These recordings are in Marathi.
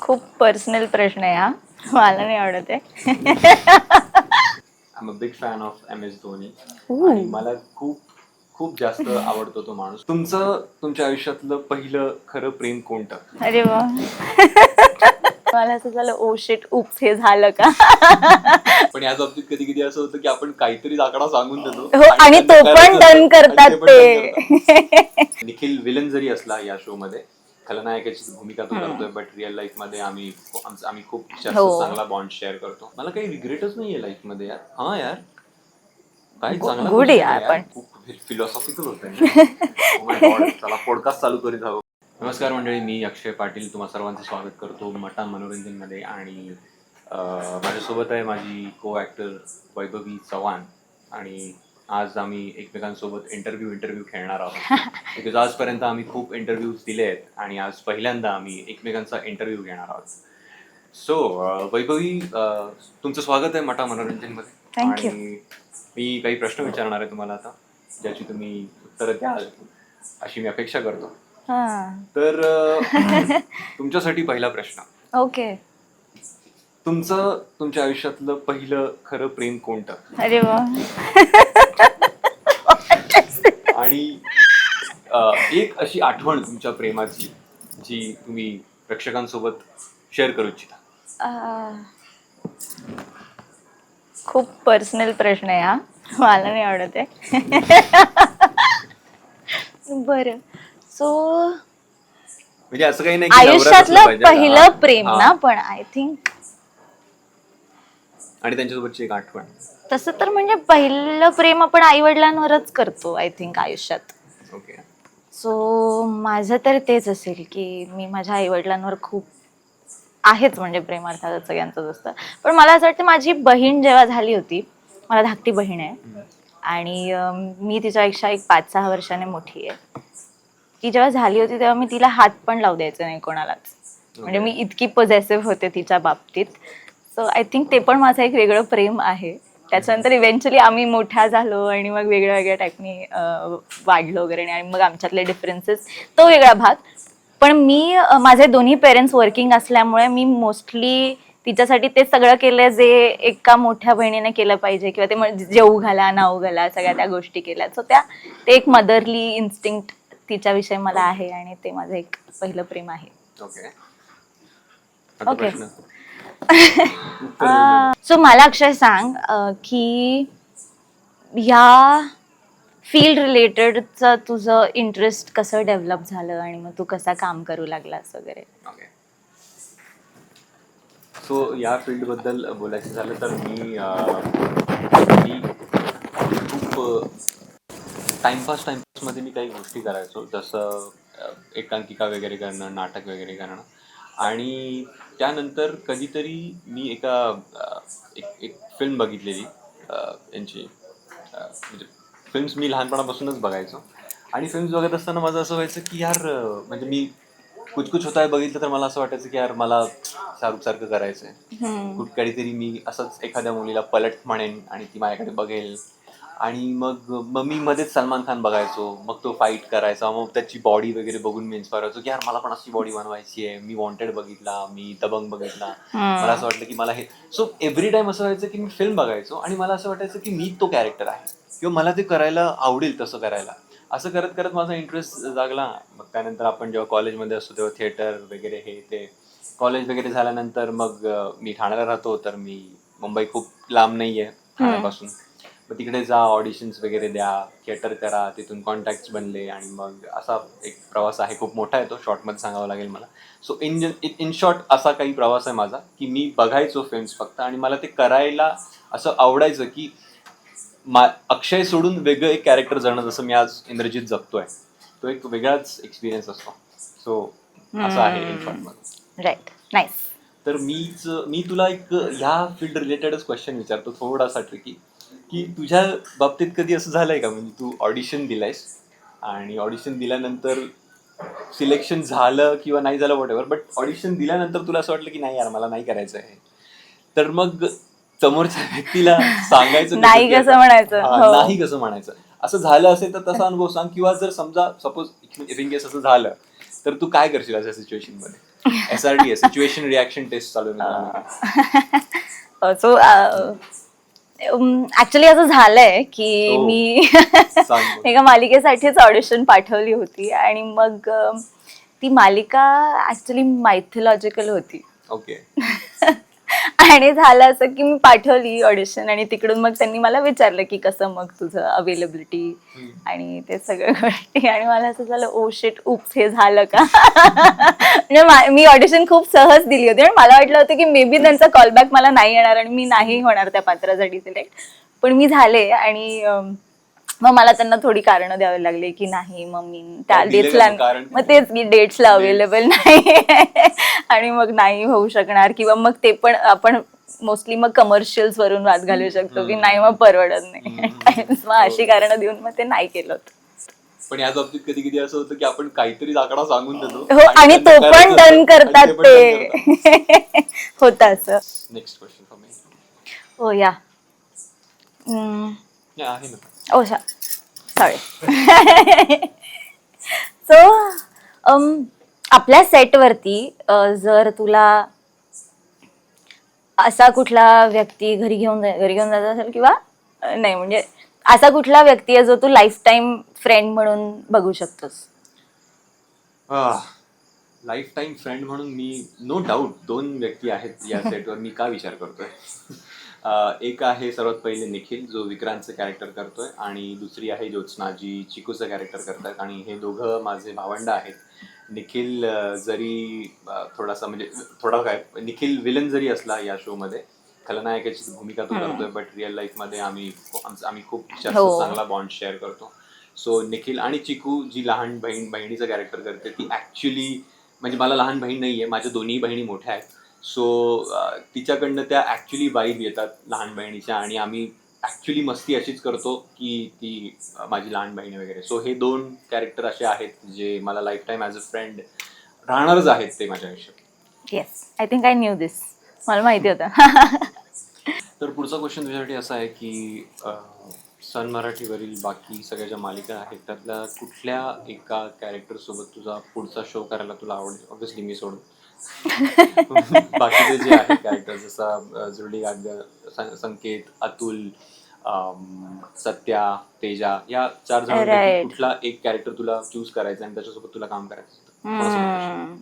खूप पर्सनल प्रश्न आहे हा. मला नाही आवडत आहे. I'm a big fan of M S Dhoni. आणि मला खूप खूप जास्त आवडतो तो माणूस. तुमचं तुमच्या आयुष्यातलं पहिलं खरं प्रेम कोणतं? अरे वा. मला असं झालं ओ शिट उप्स हे झालं का? पण या बाबतीत कधी कधी असं होतं की आपण काहीतरी आकडा सांगून देतो. हो आणि तो पण डन करतात ते. निखिल विलन जरी असला या शो मध्ये खलनायकाची भूमिका तो करतोय बट रिअल लाईफमध्ये आम्ही आम्ही खूप जास्त हो. चांगला बॉन्ड शेअर करतो. मला काही रिग्रेटच नाहीये लाईफमध्ये यार. हा यार. काय Good- चांगला good question यार, आहे पण. खूप फिलॉसॉफिकल होत चला पॉडकास्ट चालू करीत आहोत. नमस्कार मंडळी मी अक्षय पाटील. तुम्हा सर्वांचं स्वागत करतो मटा मनोरंजनमध्ये आणि अं, माझ्यासोबत आहे माझी को ॲक्टर वैभवी चव्हाण. आणि आज आम्ही एकमेकांसोबत इंटरव्ह्यू इंटरव्ह्यू खेळणार आहोत. बिकॉज आजपर्यंत आम्ही खूप इंटरव्ह्यूज दिले आहेत आणि आज पहिल्यांदा आम्ही एकमेकांचा इंटरव्ह्यू घेणार आहोत. सो वैभवी तुमचं स्वागत आहे मटा मनोरंजनमध्ये. आणि मी काही प्रश्न विचारणार आहे तुम्हाला आता ज्याची तुम्ही उत्तरं द्याल अशी मी अपेक्षा करतो. तर तुमच्यासाठी पहिला प्रश्न. ओके. तुमचं तुमच्या आयुष्यातलं पहिलं खरं प्रेम कोणतं? अरे वा. आणि एक अशी आठवण तुमच्या प्रेमाची जी तुम्ही प्रेक्षकांसोबत शेअर करू इच्छिता. खूप पर्सनल प्रश्न आहे हा. मला नाही आवडत आहे. बरं. सो म्हणजे असं काही नाही आयुष्यातलं. पहिलं प्रेम. ना पण आय थिंक आणि त्यांच्यासोबतची एक आठवण. तसं तर म्हणजे पहिलं प्रेम आपण आई वडिलांवरच करतो आय थिंक आयुष्यात. ओके सो माझं तर तेच असेल की मी माझ्या आई वडिलांवर खूप आहेच म्हणजे प्रेम अर्थातच सगळ्यांचंच असतं. पण मला असं वाटतं माझी बहीण जेव्हा झाली होती मला धाकटी बहीण आहे. आणि अं, मी तिच्यापेक्षा एक पाच सहा वर्षाने मोठी आहे. ती जेव्हा झाली होती तेव्हा मी तिला हात पण लावू द्यायचं नाही कोणालाच. म्हणजे मी इतकी पॉझेसिव्ह होते तिच्या बाबतीत. सो आय थिंक ते पण माझं एक वेगळं प्रेम आहे. त्याच्यानंतर इव्हेंच्युअली आम्ही मोठ्या झालो आणि मग वेगळ्या वेगळ्या टाईपनी वाढलो वगैरे आणि मग आमच्यातले डिफरन्सेस तो वेगळा भाग. पण मी माझे दोन्ही पेरेंट्स वर्किंग असल्यामुळे मी मोस्टली तिच्यासाठी ते सगळं केलं जे एका मोठ्या बहिणीने केलं पाहिजे किंवा ते जेऊ घाला नाऊ घाला सगळ्या त्या गोष्टी केल्या. सो त्या ते एक मदरली इन्स्टिंक्ट तिच्याविषयी मला आहे आणि ते माझं एक पहिलं प्रेम आहे. ओके सो मला अक्षय सांग अं, की ह्या फील्ड रिलेटेडचं तुझं इंटरेस्ट कसं डेव्हलप झालं आणि मग तू कसा काम करू लागलास वगैरे? ओके. सो या फील्डबद्दल बोलायचं झालं तर मी अं, मी खूप टाइमपास टाइमपासमध्ये मी काही गोष्टी करायचो. जसं अं, एकांकिका वगैरे करणं नाटक वगैरे करणं. आणि त्यानंतर कधीतरी मी एका एक एक फिल्म बघितलेली. यांची म्हणजे फिल्म्स मी लहानपणापासूनच बघायचो. आणि फिल्म्स बघत असताना माझं असं व्हायचं की यार म्हणजे मी कुछ कुछ होता बघितलं तर मला असं वाटायचं की यार मला शाहरुख सारखं करायचं आहे कुठ काहीतरी मी असंच एखाद्या मुलीला पलट म्हणेन आणि ती माझ्याकडे बघेल. आणि मग मग मी मध्येच सलमान खान बघायचो. मग तो फाईट करायचा. मग त्याची बॉडी वगैरे बघून मी इन्स्पायर व्हायचो की यार मला पण अशी बॉडी बनवायची आहे. मी वॉन्टेड बघितला मी दबंग बघितला. मला असं वाटलं की मला हे सो एव्हरी टाइम असं व्हायचं की मी फिल्म बघायचो आणि मला असं वाटायचं की मी तो कॅरेक्टर आहे. किंवा मला ते करायला आवडेल तसं करायला. असं करत करत माझा इंटरेस्ट जागला. मग त्यानंतर आपण जेव्हा कॉलेजमध्ये असतो तेव्हा थिएटर वगैरे हे ते कॉलेज वगैरे झाल्यानंतर मग मी ठाण्याला राहतो. तर मी मुंबई खूप लांब नाही आहे ठाण्यापासून. मग तिकडे जा ऑडिशन्स वगैरे द्या थिएटर करा तिथून कॉन्टॅक्ट्स बनले आणि मग असा एक प्रवास आहे. खूप मोठा आहे तो शॉर्टमध्ये सांगावा लागेल मला. सो इन इन शॉर्ट असा काही प्रवास आहे माझा की मी बघायचो फिल्म्स फक्त आणि मला ते करायला असं आवडायचं की मा अक्षय सोडून वेगळं एक कॅरेक्टर जगणं जसं मी आज इंद्रजित जगतोय. तो एक वेगळाच एक्सपिरियन्स असतो. सो असं आहे इन शॉर्टमध्ये राईट नाईस तर मीच मी तुला एक ह्या फील्ड रिलेटेडच क्वेश्चन विचारतो. थोडासा ट्रिकी की तुझ्या बाबतीत कधी असं झालंय का? म्हणजे तू ऑडिशन दिलायस आणि ऑडिशन दिल्यानंतर सिलेक्शन झालं किंवा नाही झालं वॉट बट ऑडिशन दिल्यानंतर तुला असं वाटलं की नाही यार मला नाही करायचं आहे तर मग समोरच्या व्यक्तीला सांगायचं नाही कसं म्हणायचं, हा. नाही कसं म्हणायचं? असं झालं असेल तर तसा अनुभव सांग किंवा जर समजा सपोज केस असं झालं तर तू काय करशील अशा सिच्युएशनमध्ये? S R T situation reaction test चालू सो ऍक्च्युली असं झालंय की हो. मी. एका मालिकेसाठीच ऑडिशन पाठवली होती आणि मग अं, ती मालिका ऍक्च्युली मायथोलॉजिकल होती. ओके आणि झालं असं की मी पाठवली ऑडिशन आणि तिकडून मग त्यांनी मला विचारलं की कसं मग तुझं अवेलेबिलिटी आणि ते सगळ्या गोष्टी. आणि मला असं झालं ओ शिट उप्स हे झालं का? म्हणजे मा- ऑडिशन खूप सहज दिली होती. आणि मला वाटलं होतं की मे बी त्यांचा कॉलबॅक मला नाही येणार आणि मी नाही होणार त्या पात्रासाठी सिलेक्ट पण मी झाले आणि मग मला त्यांना थोडी कारणं द्यावी लागली की नाही मग मी त्या डेट्सला मग तेच की डेट्सला अवेलेबल नाही. आणि मग नाही होऊ शकणार किंवा मग ते पण आपण मोस्टली मग कमर्शियल्स वरून वाद घालू शकतो की नाही मग परवडत नाही. मग अशी कारणं देऊन मग ते नाही केलं होतं. पण या बाबतीत कधी कधी असं होतं की आपण काहीतरी आकडा सांगून देतो. हो आणि तो पण डन करतात ते होत असं. नेक्स्ट क्वेश्चन फॉर मी हो या. हम्म. आहे ना. ओ सॉरी सो आपल्या सेटवरती जर तुला असा कुठला व्यक्ती घरी घेऊन घरी घेऊन जात असेल किंवा नाही म्हणजे असा कुठला व्यक्ती आहे जो तू लाईफ टाईम फ्रेंड म्हणून बघू शकतोस? लाईफ टाईम फ्रेंड म्हणून मी नो डाऊट दोन व्यक्ती आहेत या सेटवर मी का विचार करतोय? एक आहे सर्वात पहिले निखिल जो विक्रांतचं कॅरेक्टर करतोय आणि दुसरी आहे ज्योत्स्ना जी चिकूचं कॅरेक्टर करतात. आणि हे दोघं माझे भावंड आहेत. निखिल जरी थोडासा म्हणजे थोडा काय निखिल विलन जरी असला या शोमध्ये खलनायकाची भूमिका तो. करतोय बट रिअल लाईफमध्ये आम्ही आमचं- आम्ही खूप जास्त हो. चांगला बॉन्ड शेअर करतो. सो निखिल आणि चिकू जी लहान बहीण बहिणीचं कॅरेक्टर करते ती ऍक्च्युली म्हणजे मला लहान बहीण नाही आहे माझ्या दोन्ही बहिणी मोठ्या आहेत. सो तिच्याकडनं त्या ॲक्च्युली वाईब येतात लहान बहिणीच्या आणि आम्ही ॲक्च्युली मस्ती अशीच करतो की ती माझी लहान बहीण वगैरे. सो हे दोन कॅरेक्टर असे आहेत जे मला life time as a friend राहणारच आहेत ते माझ्या आयुष्यात yes I think I knew this मला माहिती होतं. तर पुढचा क्वेश्चन तुझ्यासाठी असा आहे की सन मराठीवरील बाकी सगळ्या ज्या मालिका आहेत त्यातल्या कुठल्या एका कॅरेक्टर सोबत तुझा पुढचा शो करायला तुला आवडेल? ऑब्विसली मी सोडून. बाकीचे जे आहेत कॅरेक्टर जसा जुरडी गाडगर संकेत अतुल सत्या तेजा या चार जणांपैकी. कुठला एक कॅरेक्टर तुला चूज करायचा आणि त्याच्यासोबत तुला काम करायचं?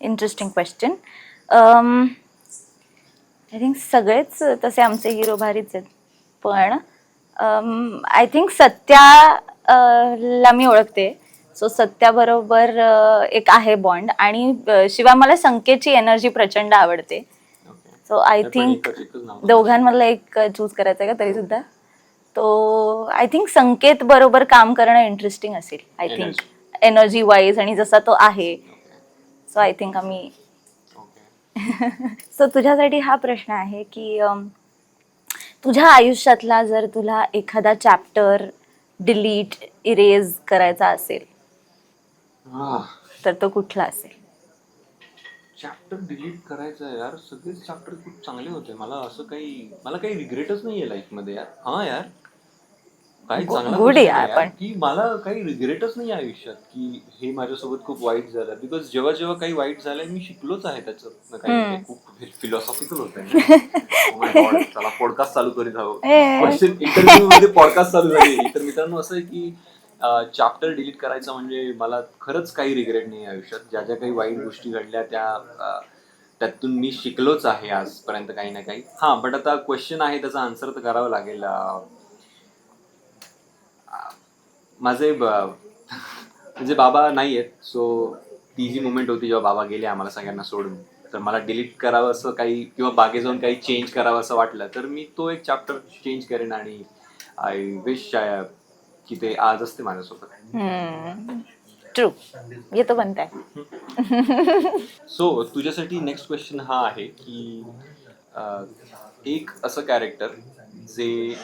इंटरेस्टिंग क्वेश्चन आय थिंक सगळेच तसे आमचे हिरो भारीच आहेत पण आय थिंक सत्या ला मी ओळखते सो सत्याबरोबर एक आहे बॉन्ड आणि शिवाय मला संकेतची एनर्जी प्रचंड आवडते. So I think. दोघांमधला एक चूज करायचा आहे का तरी सुद्धा तो आय थिंक संकेत बरोबर काम करणं इंटरेस्टिंग असेल आय थिंक. एनर्जी वाईज आणि जसा तो आहे. सो आय थिंक आम्ही. सो तुझ्यासाठी हा प्रश्न आहे की तुझ्या आयुष्यातला जर तुला एखादा चॅप्टर डिलीट इरेज करायचा असेल. तर तो कुठला असेल? चॅप्टर डिलीट करायचं आहे यार. सगळेच चॅप्टर खूप चांगले होते. मला असं काही मला काही रिग्रेटच नाहीये लाईफमध्ये यार. हा यार. चांगला good गोष्ट आहे. पण. की मला काही रिग्रेटच नाही आहे आयुष्यात की हे माझ्यासोबत खूप वाईट झालं. बिकॉज जेव्हा जेव्हा काही वाईट झालंय मी शिकलोच आहे त्याचं. काही खूप फिलॉसॉफिकल होत. आहे चला पॉडकास्ट चालू करीत आहोत. ए. क्वेश्चन इंटरव्ह्यू मध्ये पॉडकास्ट चालू झाली. तर मित्रांनो असं आहे की चॅप्टर डिलीट करायचं म्हणजे मला खरंच काही रिग्रेट नाही आहे आयुष्यात. ज्या ज्या काही वाईट गोष्टी घडल्या त्या अं, त्यातून मी शिकलोच आहे आजपर्यंत काही ना काही. हा बट आता क्वेश्चन आहे त्याचा आन्सर तर करावं लागेल. अं, माझे म्हणजे बाबा नाही आहेत सो ती जी मुमेंट होती जेव्हा बाबा गेले आम्हाला सगळ्यांना सोडून तर मला डिलीट करावं असं काही किंवा बागे जाऊन काही चेंज करावं असं वाटलं तर मी तो एक चॅप्टर चेंज करेन आणि आय विश की ते आज असते माझ्यासोबत. ट्रू ये तो बनता है सो तुझ्यासाठी नेक्स्ट क्वेश्चन हा आहे की एक असं कॅरेक्टर जे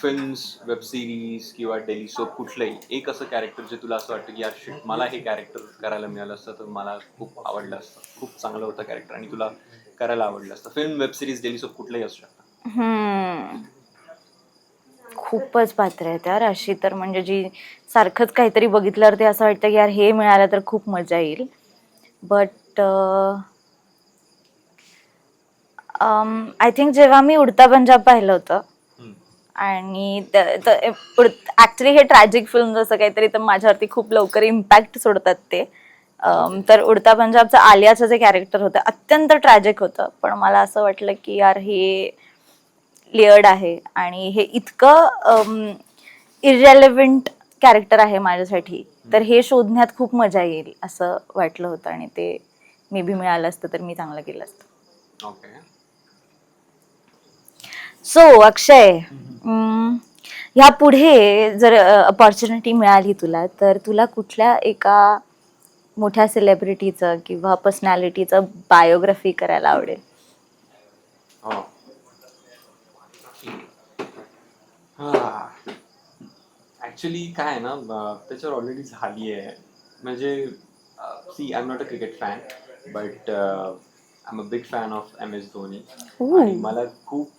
फिल्म्स वेब सिरीज किंवा डेली सोप कुठलंही एक असं कॅरेक्टर जे तुला असं वाटतं की यार शिट मला हे कॅरेक्टर करायला मिळालं असतं तर मला खूप आवडलं असतं. खूप चांगलं होतं कॅरेक्टर आणि तुला करायला आवडलं असतं. Film web series daily soap कुठलंही असू शकतं. हम्म. खूपच पात्र आहेत यार. अशी तर म्हणजे जी सारखंच काहीतरी बघितल्यावर ते असं वाटतं की यार हे मिळालं तर खूप मजा येईल. बट आय थिंक जेव्हा मी उडता पंजाब पाहिलं होतं आणि ऍक्च्युली हे ट्रॅजिक फिल्म जसं काहीतरी तर माझ्यावरती खूप लवकर इम्पॅक्ट सोडतात ते. तर उडता पंजाबचं आलियाचं जे कॅरेक्टर होतं अत्यंत ट्रॅजिक होतं. पण मला असं वाटलं की यार हे लेअर्ड आहे. आणि हे इतकं इरेलेव्हंट कॅरेक्टर आहे माझ्यासाठी. तर हे शोधण्यात खूप मजा येईल असं वाटलं होतं. आणि ते मे बी मिळालं असतं तर मी चांगलं केलं असतं. सो अक्षय. ह्या पुढे जर अपॉर्च्युनिटी मिळाली तुला तर तुला कुठल्या एका मोठ्या सेलिब्रिटीचं किंवा पर्सनॅलिटीचं बायोग्राफी करायला आवडेल? ॲक्च्युली काय आहे ना त्याच्यावर ऑलरेडी झाली आहे. म्हणजे see I am not a cricket fan but I am a big fan of M S Dhoni. आणि मला खूप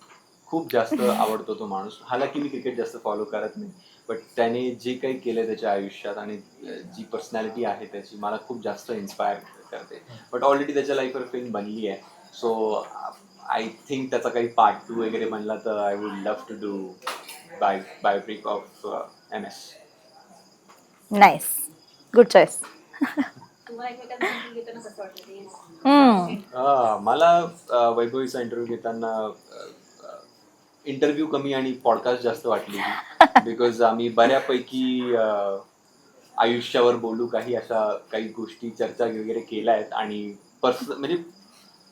खूप जास्त आवडतो तो माणूस. हालाकी मी क्रिकेट जास्त फॉलो करत नाही बट त्याने जे काही केलं त्याच्या आयुष्यात आणि जी पर्सनॅलिटी आहे त्याची मला खूप जास्त इन्स्पायर करते. बट ऑलरेडी त्याच्या लाईफवर फिल्म बनली आहे. सो आय थिंक त्याचा काही पार्ट टू वगैरे बनला तर I would love to do by biopic of M S nice good choice मला वैभवीचा इंटरव्ह्यू घेताना इंटरव्ह्यू कमी आणि पॉडकास्ट जास्त वाटली. बिकॉज आम्ही बऱ्यापैकी आयुष्यावर बोलू काही अशा काही गोष्टी चर्चा वगैरे केल्या आहेत आणि पर्सन म्हणजे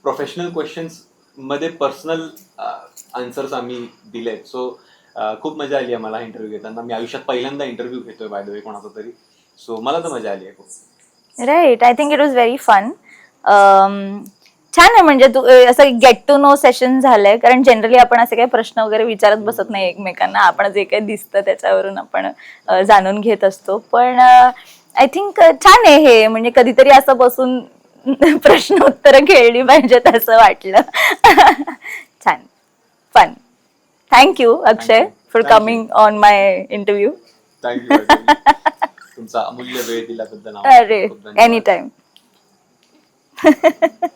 प्रोफेशनल क्वेश्चन्समध्ये पर्सनल आन्सर्स आम्ही दिलेत. सो खूप मजा आली आहे मला इंटरव्ह्यू घेताना. मी आयुष्यात पहिल्यांदा इंटरव्ह्यू घेतोय बाय द वे कोणाचा तरी. सो मला तर मजा आली आहे खूप. Right I think it was very fun छान आहे म्हणजे तू अ, असं गेट टू नो सेशन झालंय. कारण जनरली आपण असे काही प्रश्न वगैरे विचारत बसत नाही एकमेकांना. आपण जे काही दिसतं त्याच्यावरून आपण अ, जाणून घेत असतो. पण आय थिंक छान आहे हे. म्हणजे कधीतरी असं बसून प्रश्न उत्तर खेळली पाहिजेत असं वाटलं. छान. Fun thank you Akshay. For Thank you. Coming on my interview thank you तुमचा अमूल्य वेळ दिल्याबद्दल अरे खूप धन्यवाद. Any time